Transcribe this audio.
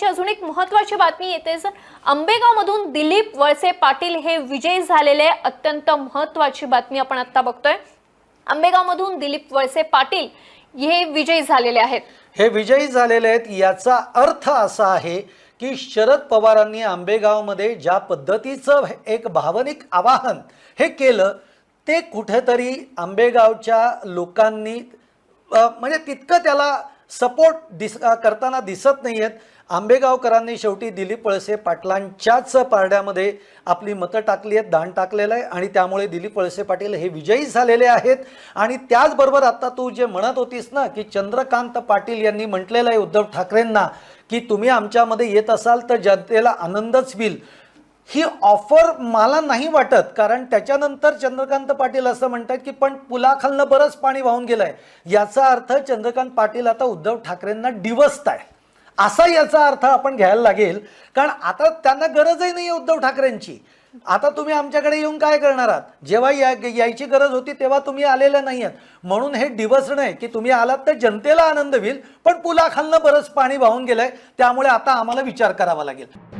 सध्याची अजून एक महत्वाची बातमी येते. सर आंबेगाव मधून दिलीप वळसे पाटील हे विजयी झालेले अत्यंत महत्वाची बातमी आपण आता बघतोय. आंबेगाव मधून दिलीप वळसे पाटील हे विजयी झालेले आहेत. हे विजयी झालेले आहेत याचा अर्थ असा आहे की शरद पवारांनी आंबेगावमध्ये ज्या पद्धतीचं एक भावनिक आवाहन हे केलं ते कुठेतरी आंबेगावच्या लोकांनी म्हणजे तितकं त्याला सपोर्ट दिस करताना दिसत नाही आहेत आंबेगावकरांनी शेवटी दिलीप वळसे पाटलांच्याच पारड्यामध्ये आपली मतं टाकली आहेत दान टाकलेलं आहे आणि त्यामुळे दिलीप वळसे पाटील हे विजयी झालेले आहेत. आणि त्याचबरोबर आता तू जे म्हणत होतीस ना की चंद्रकांत पाटील यांनी म्हटलेलं आहे उद्धव ठाकरेंना की तुम्ही आमच्यामध्ये येत असाल तर जनतेला आनंदच होईल. ही ऑफर मला नाही वाटत कारण त्याच्यानंतर चंद्रकांत पाटील असं म्हणतात की पण पुलाखालनं बरंच पाणी वाहून गेलंय. याचा अर्थ चंद्रकांत पाटील आता उद्धव ठाकरेंना डिवसत आहे असा याचा अर्थ आपण घ्यायला लागेल कारण आता त्यांना गरजही नाही आहे उद्धव ठाकरेंची. आता तुम्ही आमच्याकडे येऊन काय करणार आहात? जेव्हा या यायची गरज होती तेव्हा तुम्ही आलेल्या नाही आहेत म्हणून हे डिवसणं आहे की तुम्ही आलात तर जनतेला आनंद होईल पण पुलाखालनं बरंच पाणी वाहून गेलंय त्यामुळे आता आम्हाला विचार करावा लागेल.